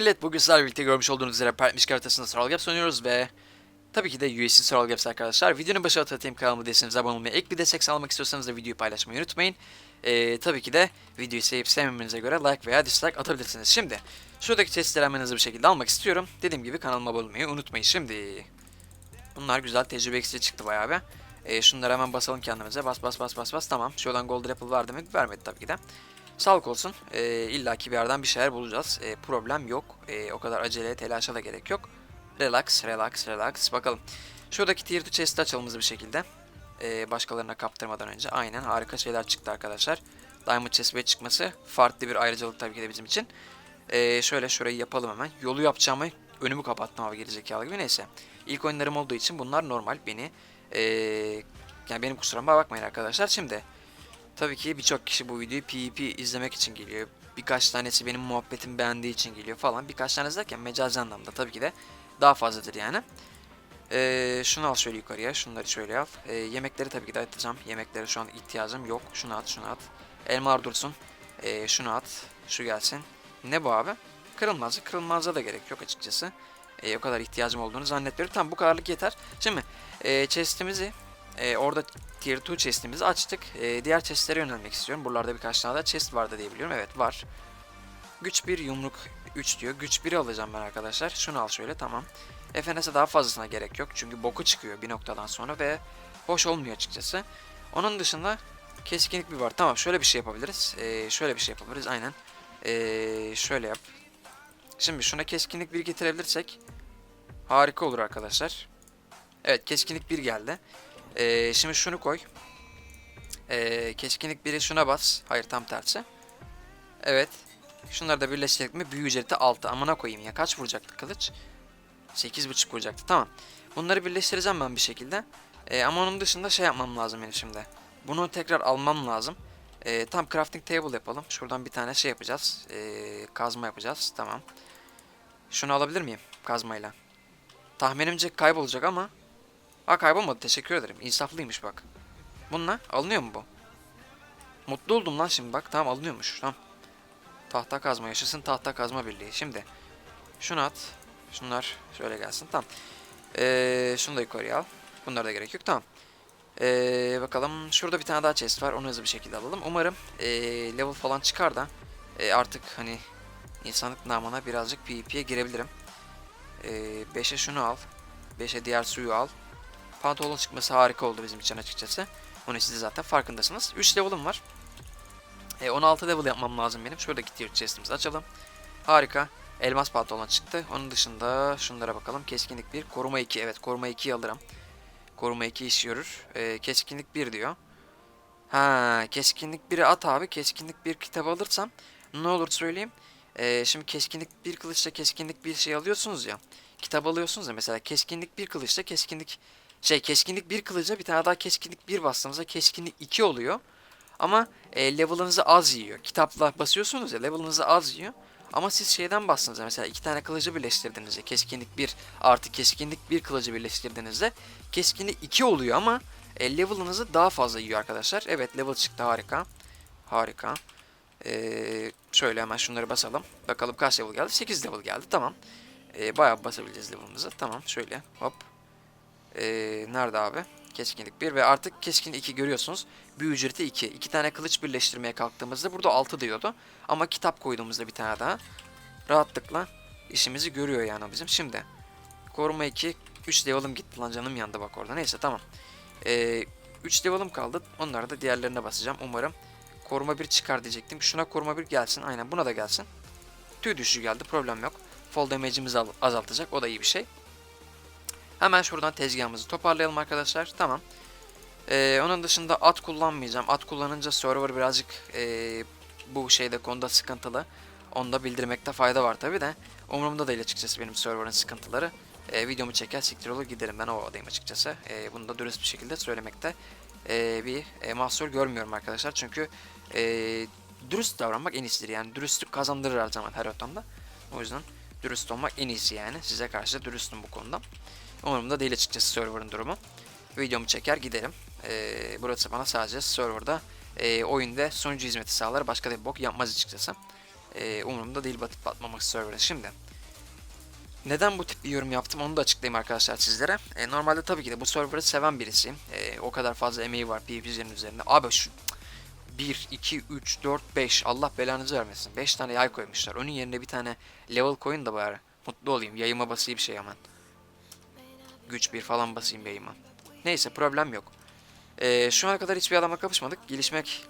millet bugün sizlerle birlikte görmüş olduğunuz üzere Pertmiş haritasında Survival Gaps oynuyoruz ve tabii ki de USC Survival Gaps arkadaşlar. Videonun başına hatırlatayım kanalıma değilseniz abone olmayı, ek bir destek sağlamak istiyorsanız da videoyu paylaşmayı unutmayın. Ee, tabii ki de videoyu sevip sevmemenize göre like veya dislike atabilirsiniz. Şimdi şuradaki testleri hemen hızlı bir şekilde almak istiyorum. Dediğim gibi kanalıma abone olmayı unutmayın. Şimdi bunlar güzel tecrübe eksiği çıktı bayağı be. Ee, şunları hemen basalım kendimize. Bas bas bas bas bas tamam. Şuradan Gold Apple verdi mi? Vermedi tabii ki de. Sağlık olsun. Ee, İlla ki bir yerden bir şeyler bulacağız. Ee, problem yok. Ee, o kadar acele, telaşa da gerek yok. Relax, relax, relax. Bakalım. Şuradaki tier 2 chest'i açalım bir şekilde. Ee, başkalarına kaptırmadan önce. Aynen harika şeyler çıktı arkadaşlar. Diamond chest ve çıkması farklı bir ayrıcalık tabii ki de bizim için. Ee, şöyle şurayı yapalım hemen. Yolu yapacağımı önümü kapattım abi gerizekalı gibi. Neyse. İlk oyunlarım olduğu için bunlar normal. Beni ee, yani benim kusuruma bakmayın arkadaşlar. Şimdi Tabii ki birçok kişi bu videoyu PvP izlemek için geliyor. Birkaç tanesi benim muhabbetim beğendiği için geliyor falan. Birkaç tanesi derken mecazi anlamda tabii ki de daha fazladır yani. Ee, şunu al şöyle yukarıya. Şunları şöyle al. Ee, yemekleri tabii ki de atacağım. Yemeklere şu an ihtiyacım yok. Şunu at, şunu at. Elmar dursun. Ee, şunu at. Şu gelsin. Ne bu abi? Kırılmazı. Kırılmazda da gerek yok açıkçası. Ee, o kadar ihtiyacım olduğunu zannetmiyorum. Tamam bu kadarlık yeter. Şimdi e, chest'imizi e, orada Tier 2 chest'imizi açtık. E, diğer chest'lere yönelmek istiyorum. Buralarda birkaç tane daha chest vardı diye biliyorum. Evet var. Güç 1, yumruk 3 diyor. Güç 1'i alacağım ben arkadaşlar. Şunu al şöyle tamam. FNS'e daha fazlasına gerek yok. Çünkü boku çıkıyor bir noktadan sonra ve hoş olmuyor açıkçası. Onun dışında keskinlik bir var. Tamam şöyle bir şey yapabiliriz. E, şöyle bir şey yapabiliriz aynen. E, şöyle yap. Şimdi şuna keskinlik 1 getirebilirsek harika olur arkadaşlar. Evet keskinlik 1 geldi. Ee, şimdi şunu koy. Ee, keskinlik biri şuna bas. Hayır tam tersi. Evet. Şunları da birleştirdik mi büyü ücreti 6. Amına koyayım ya. Kaç vuracaktı kılıç? 8.5 vuracaktı. Tamam. Bunları birleştireceğim ben bir şekilde. Ee, ama onun dışında şey yapmam lazım benim şimdi. Bunu tekrar almam lazım. Ee, tam crafting table yapalım. Şuradan bir tane şey yapacağız. Ee, kazma yapacağız. Tamam. Şunu alabilir miyim? Kazmayla. Tahminimce kaybolacak ama Ha kaybolmadı teşekkür ederim. İnsaflıymış bak. Bununla alınıyor mu bu? Mutlu oldum lan şimdi bak. Tamam alınıyormuş. Tamam. Tahta kazma yaşasın tahta kazma birliği. Şimdi şunu at. Şunlar şöyle gelsin. Tamam. Ee, şunu da yukarıya al. Bunlara da gerek yok. Tamam. Ee, bakalım. Şurada bir tane daha chest var. Onu hızlı bir şekilde alalım. Umarım ee, level falan çıkar da ee, artık hani insanlık namına birazcık PvP'ye girebilirim. 5'e şunu al. 5'e diğer suyu al. Pantolon çıkması harika oldu bizim için açıkçası. Onu siz de zaten farkındasınız. 3 level'ım var. E, 16 level yapmam lazım benim. Şuradaki tier chest'imizi açalım. Harika. Elmas pantolon çıktı. Onun dışında şunlara bakalım. Keskinlik 1, koruma 2. Evet koruma 2'yi alırım. Koruma 2 iş görür. E, keskinlik 1 diyor. Ha, keskinlik 1'i at abi. Keskinlik 1 kitabı alırsam ne olur söyleyeyim. E, şimdi keskinlik 1 kılıçla keskinlik 1 şey alıyorsunuz ya. Kitap alıyorsunuz ya mesela keskinlik 1 kılıçla keskinlik şey keskinlik 1 kılıca bir tane daha keskinlik 1 bastığınızda keskinlik 2 oluyor. Ama e, level'ınızı az yiyor. Kitapla basıyorsunuz ya level'ınızı az yiyor. Ama siz şeyden bastığınızda mesela iki tane kılıcı birleştirdiğinizde keskinlik 1 artı keskinlik 1 kılıcı birleştirdiğinizde keskinlik 2 oluyor ama e, level'ınızı daha fazla yiyor arkadaşlar. Evet level çıktı harika. Harika. Ee, şöyle hemen şunları basalım. Bakalım kaç level geldi? 8 level geldi. Tamam. Ee, bayağı basabileceğiz level'ımızı. Tamam şöyle hop. Ee, nerede abi? Keskinlik 1 ve artık keskin 2 görüyorsunuz. Büyü ücreti 2. 2 tane kılıç birleştirmeye kalktığımızda burada 6 diyordu. Ama kitap koyduğumuzda bir tane daha rahatlıkla işimizi görüyor yani bizim. Şimdi koruma 2 3 level'ım gitti lan canım yandı bak orada. Neyse tamam. Ee, 3 level'ım kaldı. Onları da diğerlerine basacağım. Umarım koruma 1 çıkar diyecektim. Şuna koruma 1 gelsin. Aynen buna da gelsin. Tüy düşüşü geldi. Problem yok. Fall damage'imizi azaltacak. O da iyi bir şey. Hemen şuradan tezgahımızı toparlayalım arkadaşlar. Tamam. Ee, onun dışında at kullanmayacağım. At kullanınca server birazcık ee, bu şeyde konuda sıkıntılı. Onu da bildirmekte fayda var tabi de. Umurumda değil açıkçası benim server'ın sıkıntıları. Ee, videomu çeker siktir olur giderim ben o adayım açıkçası. Ee, bunu da dürüst bir şekilde söylemekte ee, bir e, mahsur görmüyorum arkadaşlar. Çünkü e, dürüst davranmak en iyisidir. Yani dürüstlük kazandırır her zaman her ortamda. O yüzden dürüst olmak en iyisi yani. Size karşı dürüstüm bu konuda. Umurumda değil açıkçası server'ın durumu. Videomu çeker giderim. Ee, burası bana sadece serverda e, oyun ve sunucu hizmeti sağlar. Başka da bir bok yapmaz açıkçası. Ee, umurumda değil batıp batmamak server'ın. Şimdi Neden bu tip bir yorum yaptım onu da açıklayayım arkadaşlar sizlere. E, normalde tabii ki de bu server'ı seven birisiyim. E, o kadar fazla emeği var PvP'lerin üzerinde. Abi şu 1, 2, 3, 4, 5 Allah belanızı vermesin. 5 tane yay koymuşlar. Onun yerine bir tane level koyun da bari. Mutlu olayım. Yayıma basayım şey hemen. Güç bir falan basayım yayıma. Neyse problem yok. E, şu ana kadar hiçbir adamla kapışmadık. Gelişmek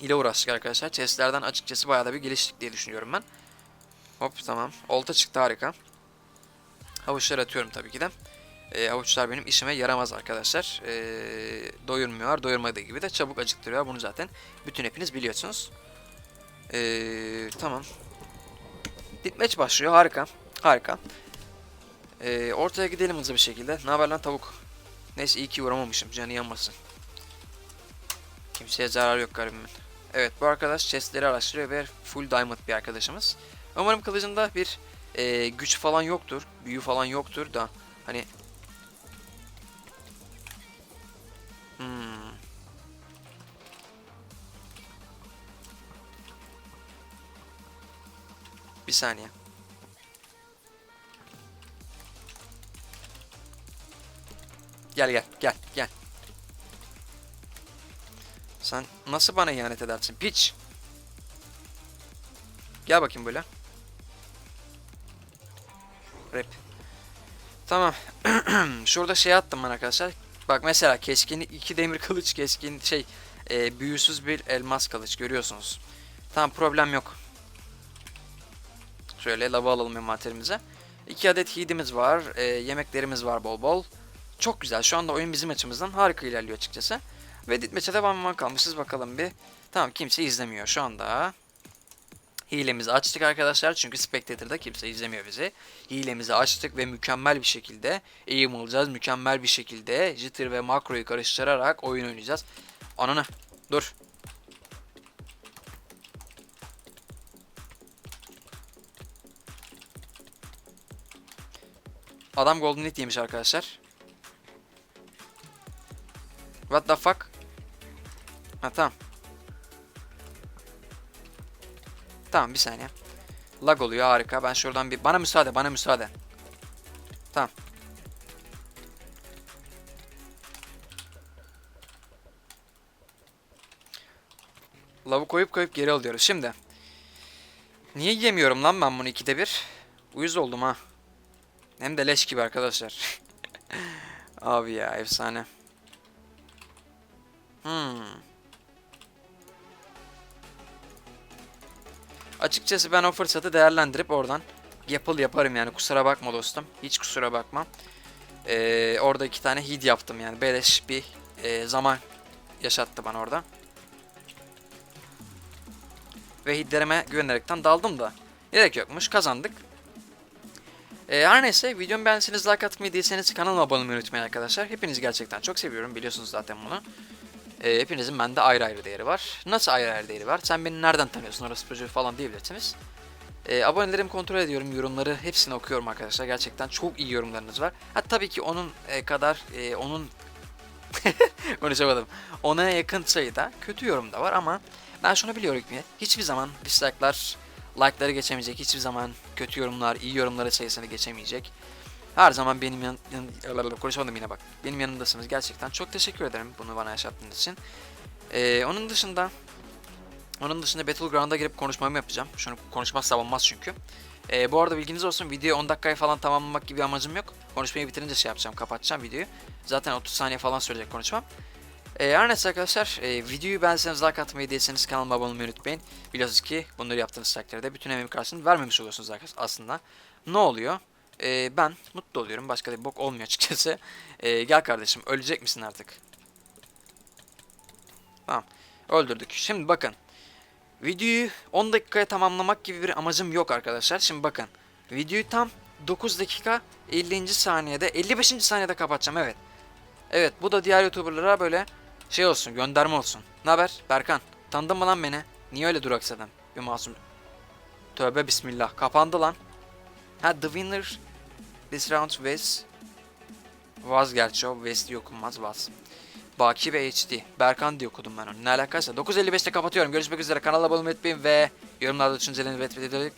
ile uğraştık arkadaşlar. Chestlerden açıkçası bayağı da bir geliştik diye düşünüyorum ben. Hop tamam. Olta çıktı harika. Havuçlar atıyorum tabii ki de. E, havuçlar benim işime yaramaz arkadaşlar. E, doyurmuyor, doyurmadığı gibi de çabuk acıktırıyor. Bunu zaten bütün hepiniz biliyorsunuz. E, tamam. Ditmeç başlıyor. Harika. Harika. E, ortaya gidelim hızlı bir şekilde. Ne haber lan tavuk? Neyse iyi ki vuramamışım. Canı yanmasın. Kimseye zarar yok garibimin. Evet bu arkadaş chestleri araştırıyor ve full diamond bir arkadaşımız. Umarım kılıcında bir e, güç falan yoktur. Büyü falan yoktur da hani Hmm. Bir saniye. Gel gel gel gel. Sen nasıl bana ihanet edersin piç? Gel bakayım böyle. Rap. Tamam. Şurada şey attım ben arkadaşlar. Bak mesela keskin iki demir kılıç keskin şey e, büyüsüz bir elmas kılıç görüyorsunuz. Tamam problem yok. Şöyle lava alalım envanterimize. İki adet heed'imiz var. e, yemeklerimiz var bol bol. Çok güzel. Şu anda oyun bizim açımızdan harika ilerliyor açıkçası. Ve ditmeçe devam kalmışız bakalım bir. Tamam kimse izlemiyor şu anda. Hilemizi açtık arkadaşlar çünkü Spectator'da kimse izlemiyor bizi. Hilemizi açtık ve mükemmel bir şekilde aim alacağız. Mükemmel bir şekilde jitter ve makroyu karıştırarak oyun oynayacağız. Ananı dur. Adam golden hit yemiş arkadaşlar. What the fuck? Ha tamam. Tamam bir saniye. Lag oluyor harika. Ben şuradan bir... Bana müsaade bana müsaade. Tamam. Lavı koyup koyup geri alıyoruz. Şimdi. Niye yemiyorum lan ben bunu ikide bir? Uyuz oldum ha. Hem de leş gibi arkadaşlar. Abi ya efsane. Hmm. Açıkçası ben o fırsatı değerlendirip oradan yapıl yaparım yani kusura bakma dostum. Hiç kusura bakma. Ee, orada iki tane hid yaptım yani beleş bir e, zaman yaşattı bana orada. Ve hidlerime güvenerekten daldım da. Gerek yokmuş kazandık. Ee, her neyse videomu beğendiyseniz like atmayı değilseniz kanalıma abone olmayı unutmayın arkadaşlar. Hepinizi gerçekten çok seviyorum biliyorsunuz zaten bunu. Ee, hepinizin bende ayrı ayrı değeri var. Nasıl ayrı ayrı değeri var? Sen beni nereden tanıyorsun orası çocuğu falan diyebilirsiniz. Ee, abonelerimi kontrol ediyorum. Yorumları hepsini okuyorum arkadaşlar. Gerçekten çok iyi yorumlarınız var. Ha tabii ki onun e, kadar e, onun konuşamadım. Ona yakın sayıda kötü yorum da var ama ben şunu biliyorum ki hiçbir zaman dislike'lar like'ları geçemeyecek. Hiçbir zaman kötü yorumlar, iyi yorumları sayısını geçemeyecek. Her zaman benim yan, yan konuşamadım yine bak. Benim yanımdasınız gerçekten. Çok teşekkür ederim bunu bana yaşattığınız için. Ee, onun dışında onun dışında Battleground'a girip konuşmamı yapacağım. Şunu konuşmazsa olmaz çünkü. Ee, bu arada bilginiz olsun video 10 dakikaya falan tamamlamak gibi amacım yok. Konuşmayı bitirince şey yapacağım, kapatacağım videoyu. Zaten 30 saniye falan sürecek konuşmam. Ee, her neyse arkadaşlar e, videoyu beğenseniz like atmayı değilseniz kanalıma abone olmayı unutmayın. Biliyorsunuz ki bunları yaptığınız takdirde bütün emeğim karşılığını vermemiş oluyorsunuz arkadaşlar aslında. Ne oluyor? Ee, ben mutlu oluyorum. Başka da bir bok olmuyor açıkçası. Ee, gel kardeşim ölecek misin artık? Tamam. Öldürdük. Şimdi bakın. Videoyu 10 dakikaya tamamlamak gibi bir amacım yok arkadaşlar. Şimdi bakın. Videoyu tam 9 dakika 50. saniyede 55. saniyede kapatacağım evet. Evet bu da diğer youtuberlara böyle şey olsun gönderme olsun. Ne haber Berkan? Tanıdın mı lan beni? Niye öyle duraksadın? Bir masum. Tövbe bismillah. Kapandı lan. Ha The Winner This Round was Vaz gerçi o West diye okunmaz Vaz. Baki ve HD. Berkan diye okudum ben onu. Ne alakaysa. 9.55'te kapatıyorum. Görüşmek üzere. Kanala abone olmayı unutmayın ve yorumlarda düşüncelerinizi belirtmeyi